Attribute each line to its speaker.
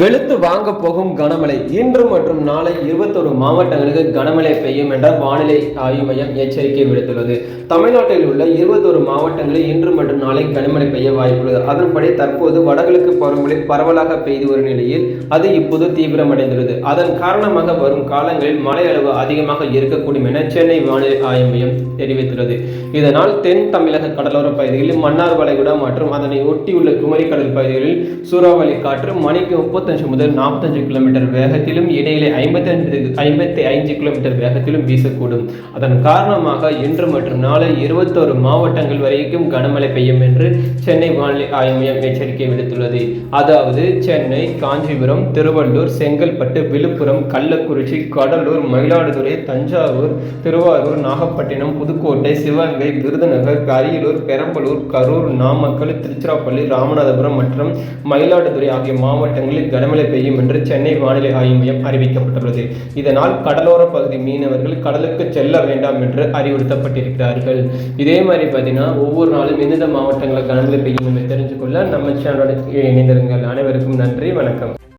Speaker 1: வெளுத்து வாங்க போகும் கனமழை இன்று மற்றும் நாளை இருபத்தொரு மாவட்டங்களுக்கு கனமழை பெய்யும் என்ற வானிலை ஆய்வு மையம் எச்சரிக்கை விடுத்துள்ளது தமிழ்நாட்டில் உள்ள இருபத்தொரு மாவட்டங்களில் இன்று மற்றும் நாளை கனமழை பெய்ய வாய்ப்புள்ளது அதன்படி தற்போது வடகிழக்கு பருவமழை பரவலாக பெய்து வரும் நிலையில் அது இப்போது தீவிரமடைந்துள்ளது அதன் காரணமாக வரும் காலங்களில் மழை அளவு அதிகமாக இருக்கக்கூடும் என சென்னை வானிலை ஆய்வு மையம் தெரிவித்துள்ளது இதனால் தென் தமிழக கடலோர பகுதிகளில் மன்னார் வளைகுடா மற்றும் அதனை ஒட்டியுள்ள குமரிக்கடல் பகுதிகளில் சூறாவளி காற்று மணிக்கு முப்பத்தஞ்சு முதல் நாற்பத்தஞ்சு கிலோமீட்டர் வேகத்திலும் இடையிலே ஐம்பத்தஞ்சு ஐம்பத்தி ஐந்து கிலோமீட்டர் வேகத்திலும் வீசக்கூடும் அதன் காரணமாக இன்று மற்றும் நாளை இருபத்தோரு மாவட்டங்கள் வரைக்கும் கனமழை பெய்யும் என்று சென்னை வானிலை ஆய்வு மையம் எச்சரிக்கை விடுத்துள்ளது அதாவது சென்னை காஞ்சிபுரம் திருவள்ளூர் செங்கல்பட்டு விழுப்புரம் கள்ளக்குறிச்சி கடலூர் மயிலாடுதுறை தஞ்சாவூர் திருவாரூர் நாகப்பட்டினம் புதுக்கோட்டை சிவகங்கை விருதுநகர் அரியலூர் பெரம்பலூர் கரூர் நாமக்கல் திருச்சிராப்பள்ளி ராமநாதபுரம் மற்றும் மயிலாடுதுறை மயிலாடுதுறை ஆகிய மாவட்டங்களில் கனமழை பெய்யும் என்று சென்னை வானிலை ஆய்வு மையம் அறிவிக்கப்பட்டுள்ளது இதனால் கடலோர பகுதி மீனவர்கள் கடலுக்கு செல்ல வேண்டாம் என்று அறிவுறுத்தப்பட்டிருக்கிறார்கள் இதே மாதிரி பார்த்தீங்கன்னா ஒவ்வொரு நாளும் எந்தெந்த மாவட்டங்களில் கனமழை பெய்யும் என்று தெரிஞ்சுக்கொள்ள நம்ம சேனலோட இணைந்திருங்கள் அனைவருக்கும் நன்றி வணக்கம்